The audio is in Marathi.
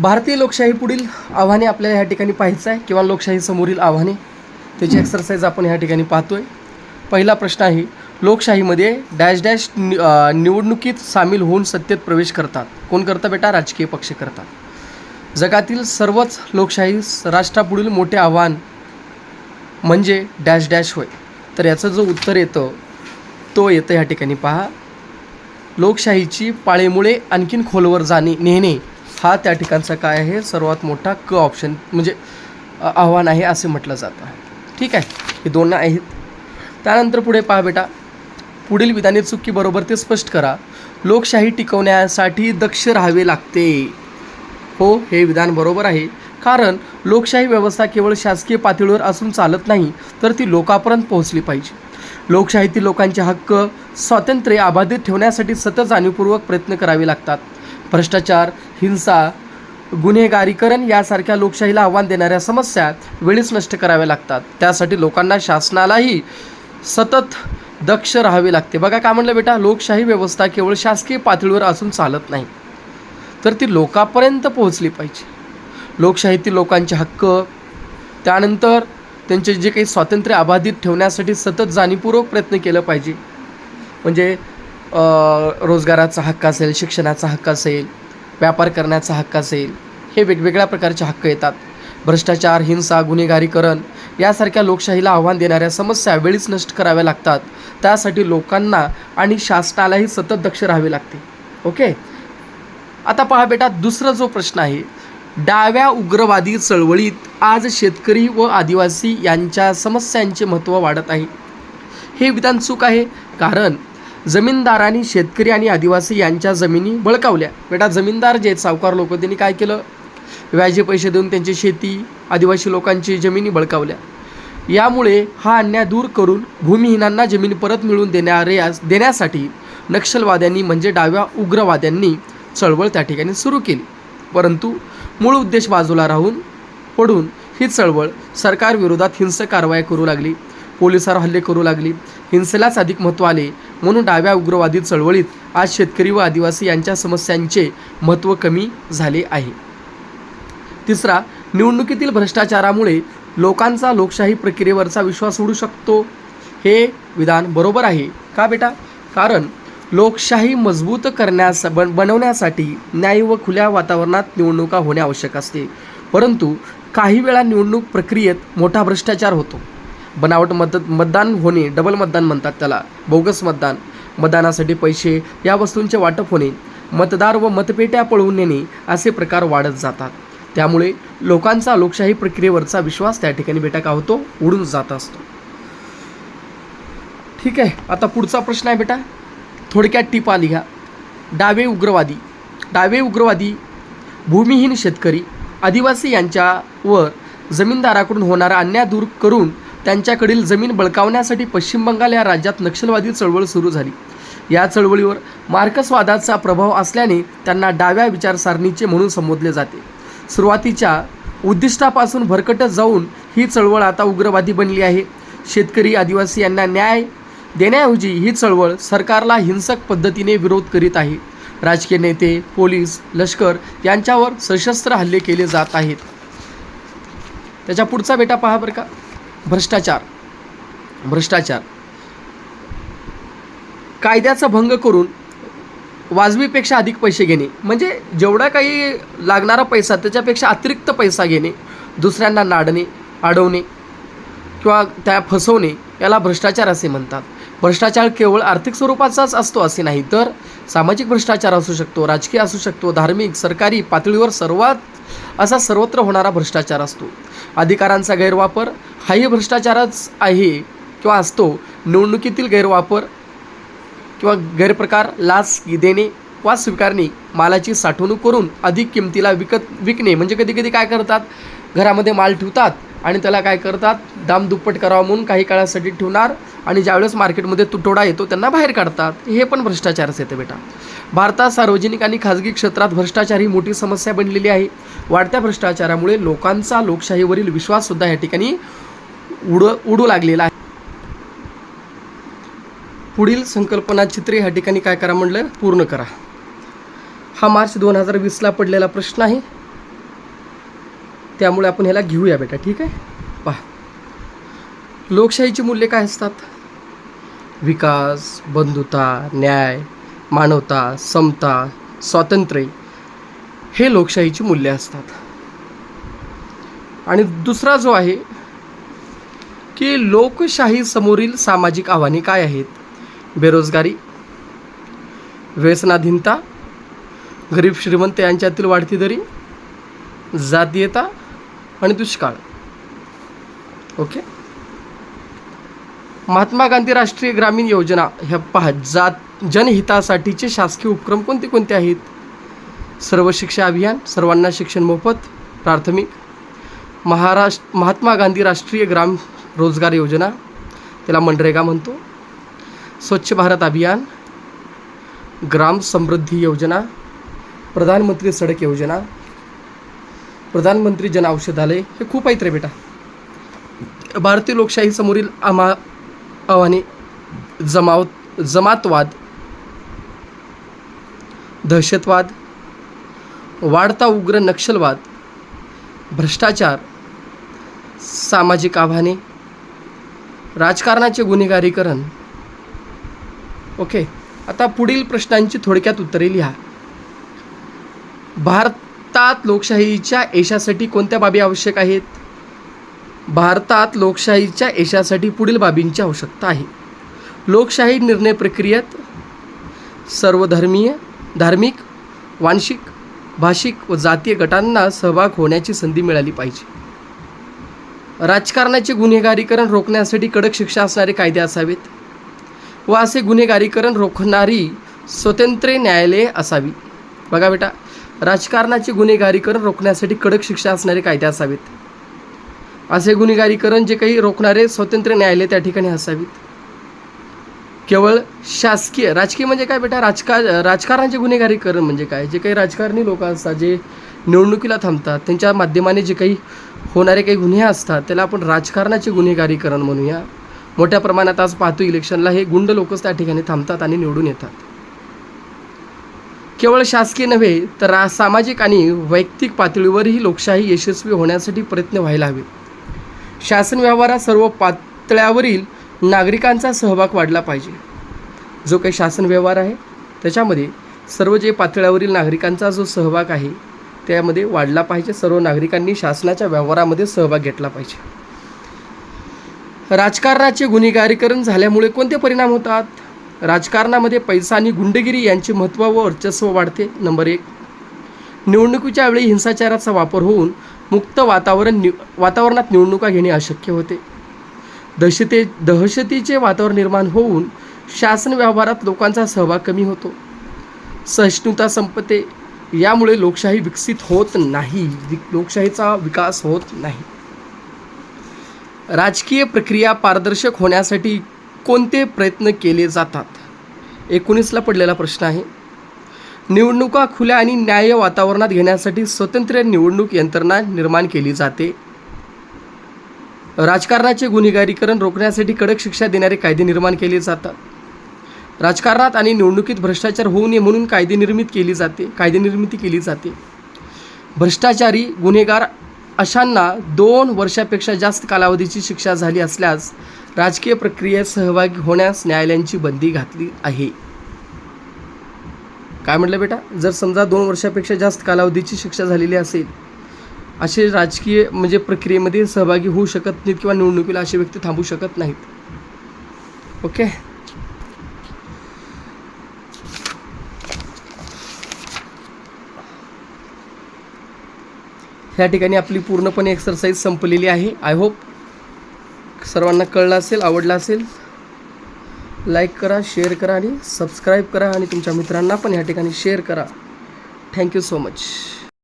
भारतीय लोकशाही पुढील आव्हाने आपल्याला ह्या ठिकाणी पाहायचं आहे किंवा लोकशाही समोरील आव्हाने. त्याची एक्सरसाइज आपण ह्या ठिकाणी पाहतोय. पहिला प्रश्न आहे लोकशाहीमध्ये डॅश डॅश नि- निवडणुकीत सामील होऊन सत्तेत प्रवेश करतात. कोण करतं बेटा? राजकीय पक्ष करतात. जगातील सर्वच लोकशाही राष्ट्रापुढील मोठे आव्हान म्हणजे डॅश डॅश होय. तर याचं जो उत्तर येतं तो येतं ह्या ठिकाणी पहा. लोकशाहीची पाळेमुळे आणखीन खोलवर जाणे नेणे हा त्या ठिकाणचा काय आहे? सर्वात मोठा क ऑप्शन म्हणजे आव्हान आहे असे म्हटलं जातं ठीक आहे? हे दोन आहेत. त्यानंतर पुढे पहा बेटा. पुढील विधाने चुकीबरोबर ते स्पष्ट करा. लोकशाही टिकवण्यासाठी दक्ष राहावे लागते. हो हे विधान बरोबर आहे. कारण लोकशाही व्यवस्था केवळ शासकीय पातळीवर असून चालत नाही तर ती लोकांपर्यंत पोहोचली पाहिजे. लोकशाहीतील लोकांचे हक्क स्वातंत्र्य अबाधित ठेवण्यासाठी सतत जाणीवपूर्वक प्रयत्न करावे लागतात. भ्रष्टाचार हिंसा गुन्हेगारीकरण यासारख्या लोकशाहीला आव्हान देणाऱ्या समस्या वेळीच नष्ट कराव्या लागतात. त्यासाठी लोकांना शासनालाही सतत दक्ष राहावे लागते. बघा काय म्हणलं बेटा लोकशाही व्यवस्था केवळ शासकीय पातळीवर असून चालत नाही. तर ती लोकांपर्यंत पोहोचली पाहिजे. लोकशाहीतील लोकांचे हक्क त्यानंतर त्यांचे जे काही स्वातंत्र्य अबाधित ठेवण्यासाठी सतत जाणीवपूर्वक प्रयत्न केलं पाहिजे. म्हणजे रोजगाराचा हक्क असेल शिक्षणाचा हक्क असेल व्यापार करण्याचा हक्क असेल हे वेगवेगळ्या प्रकारचे हक्क येतात. भ्रष्टाचार हिंसा गुन्हेगारीकरण यासारख्या लोकशाहीला आव्हान देणाऱ्या समस्या वेळीच नष्ट कराव्या लागतात. त्यासाठी लोकांना आणि शासनालाही सतत दक्ष राहावे लागते. ओके? आता पहा बेटा दुसरा जो प्रश्न आहे डाव्या उग्रवादी चळवळीत आज शेतकरी व आदिवासी यांच्या समस्यांचे महत्त्व वाढत आहे. हे विधान चूक आहे कारण जमीनदारांनी शेतकरी आणि आदिवासी यांच्या जमिनी बळकावल्या. बेटा जमीनदार जे आहेत, सावकार लोक त्यांनी काय केलं? व्याजे पैसे देऊन त्यांची शेती आदिवासी लोकांची जमिनी बळकावल्या. यामुळे हा अन्याय दूर करून भूमिहीनांना जमीन परत मिळवून देणारे देण्यासाठी नक्षलवाद्यांनी म्हणजे डाव्या उग्रवाद्यांनी चळवळ त्या ठिकाणी सुरू केली. परंतु मूळ उद्देश बाजूला राहून पडून ही चळवळ सरकारविरोधात हिंसक कारवाया करू लागली. पोलिसांवर हल्ले करू लागली. हिंसेलाच अधिक महत्त्व आले. म्हणून डाव्या उग्रवादी चळवळीत आज शेतकरी व आदिवासी यांच्या समस्यांचे महत्त्व कमी झाले आहे. तिसरा निवडणुकीतील भ्रष्टाचारामुळे लोकांचा लोकशाही प्रक्रियेवरचा विश्वास उडू शकतो. हे विधान बरोबर आहे का बेटा? कारण लोकशाही मजबूत करण्यास बन बनवण्यासाठी न्याय व खुल्या वातावरणात निवडणुका होणे आवश्यक असते. परंतु काही वेळा निवडणूक प्रक्रियेत मोठा भ्रष्टाचार होतो. बनावट मत मतदान होणे डबल मतदान म्हणतात त्याला. बोगस मतदान. मतदानासाठी पैसे या वस्तूंचे वाटप होणे मतदार व मतपेट्या पळवून नेणे असे प्रकार वाढत जातात. त्यामुळे लोकांचा लोकशाही प्रक्रियेवरचा विश्वास त्या ठिकाणी बेटा का होतो? उडून जात असतो. ठीक आहे आता पुढचा प्रश्न आहे बेटा. थोडक्यात टिपा लिहा डावे उग्रवादी. डावे उग्रवादी भूमिहीन शेतकरी आदिवासी यांच्यावर जमीनदाराकडून होणारा अन्याय दूर करून त्यांच्याकडील जमीन बळकावण्यासाठी पश्चिम बंगाल या राज्यात नक्षलवादी चळवळ सुरू झाली. या चळवळीवर मार्क्सवादाचा प्रभाव असल्याने त्यांना डाव्या विचारसारणीचे म्हणून संबोधले जाते. सुरुवातीच्या उद्दिष्टापासून भरकटत जाऊन ही चळवळ आता उग्रवादी बनली आहे. शेतकरी आदिवासी यांना न्याय देण्याऐवजी ही चळवळ सरकारला हिंसक पद्धतीने विरोध करीत आहे. राजकीय नेते पोलीस लष्कर यांच्यावर सशस्त्र हल्ले केले जात आहेत. त्याच्या पुढचा बेटा पहा बरं का. भ्रष्टाचार भ्रष्टाचार. कायद्याचा भंग करून वाजवीपेक्षा अधिक पैसे घेणे म्हणजे जेवढा काही लागणारा पैसा त्याच्यापेक्षा अतिरिक्त पैसा घेणे दुसऱ्यांना नाडणे अडवणे किंवा त्या फसवणे याला भ्रष्टाचार असे म्हणतात. भ्रष्टाचार केवळ आर्थिक स्वरूपाचाच असतो असे नाही तर सामाजिक भ्रष्टाचार असू शकतो राजकीय असू शकतो धार्मिक सरकारी पातळीवर सर्वात असा सर्वत्र होणारा भ्रष्टाचार असतो. अधिकारांचा गैरवापर हाही भ्रष्टाचारच आहे किंवा असतो निवडणुकीतील गैरवापर किंवा गैरप्रकार लाच देणे वा स्वीकारणे मालाची साठवणूक करून अधिक किमतीला विकत विकणे म्हणजे कधी कधी काय करतात? घरामध्ये माल ठेवतात आणि त्याला काय करतात? दाम दुप्पट करावा म्हणून काही काळासाठी ठेवणार आणि ज्यावेळेस मार्केटमध्ये तुटवडा येतो त्यांना बाहेर काढतात. हे पण भ्रष्टाचारच येते बेटा. भारतात सार्वजनिक आणि खाजगी क्षेत्रात भ्रष्टाचार ही मोठी समस्या बनलेली आहे. वाढत्या भ्रष्टाचारामुळे लोकांचा लोकशाहीवरील विश्वाससुद्धा या ठिकाणी उड उडू लागलेला आहे. पुढील संकल्पना चित्रे ह्या ठिकाणी काय करा म्हटलं पूर्ण करा. हा मार्च दोन हजार वीसला पडलेला प्रश्न आहे. त्यामुळे आपण ह्याला घेऊया बेटा ठीक आहे? पहा. लोकशाहीची मूल्ये काय असतात? विकास बंधुता न्याय मानवता समता स्वातंत्र्य हे लोकशाहीची मूल्ये असतात. आणि दुसरा जो आहे की लोकशाही समोरील सामाजिक आव्हाने काय आहेत? बेरोजगारी व्यसनाधीनता गरीब श्रीमंत यांच्यातील वाढती दरी जातीयता आणि दुष्काळ. ओके महात्मा गांधी राष्ट्रीय ग्रामीण योजना ह्या पहा जात जनहितासाठीचे शासकीय उपक्रम कोणते कोणते आहेत? सर्व शिक्षा अभियान सर्वांना शिक्षण मोफत प्राथमिक. महाराष्ट्र महात्मा गांधी राष्ट्रीय ग्राम रोजगार योजना त्याला मनरेगा म्हणतो. स्वच्छ भारत अभियान ग्राम समृद्धी योजना प्रधानमंत्री सडक योजना प्रधानमंत्री जन औषधालय हे खूप आहेत रे बेटा. भारतीय लोकशाही समोरील आम्हा आव्हाने जमावत जमातवाद दहशतवाद वाढता उग्र नक्षलवाद भ्रष्टाचार सामाजिक आव्हाने राजकारणाचे गुन्हेगारीकरण. ओके आता पुढील प्रश्नांची थोडक्यात उत्तरे लिहा. भारत भारतात लोकशाहीच्या यशासाठी कोणत्या बाबी आवश्यक आहेत? भारतात लोकशाहीच्या यशासाठी पुढील बाबींची आवश्यकता आहे. लोकशाही निर्णय प्रक्रियेत सर्वधर्मीय धार्मिक वांशिक भाषिक व जातीय गटांना सहभाग होण्याची संधी मिळाली पाहिजे. राजकारणाचे गुन्हेगारीकरण रोखण्यासाठी कडक शिक्षा असणारे कायदे असावेत व असे गुन्हेगारीकरण रोखणारी स्वतंत्र न्यायालये असावी. बघा बेटा राजकारणाचे गुन्हेगारीकरण रोखण्यासाठी कडक शिक्षा असणारे कायदे असावेत. असे गुन्हेगारीकरण जे काही रोखणारे स्वतंत्र न्यायालय त्या ठिकाणी असावीत. केवळ शासकीय राजकीय म्हणजे काय बेटा? राजकार राजकारणाचे गुन्हेगारीकरण म्हणजे काय? जे काही राजकारणी लोक असतात जे निवडणुकीला थांबतात त्यांच्या माध्यमाने जे काही होणारे काही गुन्हे असतात त्याला आपण राजकारणाचे गुन्हेगारीकरण म्हणूया. मोठ्या प्रमाणात आज पाहतो इलेक्शनला हे गुंड लोकच त्या ठिकाणी थांबतात आणि निवडून येतात. केवळ शासकीय नव्हे तर सामाजिक आणि वैयक्तिक पातळीवरही लोकशाही यशस्वी होण्यासाठी प्रयत्न व्हायला हवेत शासन व्यवहारात सर्व पातळ्यावरील नागरिकांचा सहभाग वाढला पाहिजे. जो काही शासन व्यवहार आहे त्याच्यामध्ये सर्व जे पातळ्यावरील नागरिकांचा जो सहभाग आहे त्यामध्ये वाढला पाहिजे. सर्व नागरिकांनी शासनाच्या व्यवहारामध्ये सहभाग घेतला पाहिजे. राजकारणाचे गुन्हेगारीकरण झाल्यामुळे कोणते परिणाम होतात? राजकारणामध्ये पैसा आणि गुंडगिरी यांचे महत्त्व व वर्चस्व वाढते नंबर एक. निवडणुकीच्या वेळी हिंसाचाराचा वापर होऊन मुक्त वातावरण नि वातावरणात निवडणुका घेणे अशक्य होते. दहशते दहशतीचे वातावरण निर्माण होऊन शासन व्यवहारात लोकांचा सहभाग कमी होतो. सहिष्णुता संपते. यामुळे लोकशाही विकसित होत नाही. लोकशाहीचा विकास होत नाही. राजकीय प्रक्रिया पारदर्शक होण्यासाठी कोणते प्रयत्न केले जातात? एकोणीसला पडलेला प्रश्न आहे. निवडणुका खुल्या आणि न्याय्य वातावरणात घेण्यासाठी स्वतंत्र निवडणूक यंत्रणा निर्माण केली जाते. राजकारणाचे गुन्हेगारीकरण रोखण्यासाठी कडक शिक्षा देणारे कायदे निर्माण केले जातात. राजकारणात आणि निवडणुकीत भ्रष्टाचार होऊ नये म्हणून कायदे निर्मित केली जाते कायदे निर्मिती केली जाते. भ्रष्टाचारी गुन्हेगार अशांना दोन वर्षापेक्षा जास्त कालावधीची शिक्षा झाली असल्यास राजकीय प्रक्रियेत सहभागी होण्यास न्यायालयांची बंदी घातली आहे. काय म्हटलं बेटा? जर समजा दोन वर्षापेक्षा जास्त कालावधीची शिक्षा झालेली असेल असे राजकीय म्हणजे प्रक्रियेमध्ये सहभागी होऊ शकत नाहीत किंवा निवडणुकीला असे व्यक्ती थांबू शकत नाहीत. ओके? ह्या ठिकाणी आपली पूर्णपणे एक्सरसाइज संपलेली आहे. आय होप सर्वांना कळलं असेल आवडलं असेल लाईक करा शेअर करा आणि सबस्क्राईब करा आणि तुमच्या मित्रांना पण या ठिकाणी शेअर करा. Thank you so much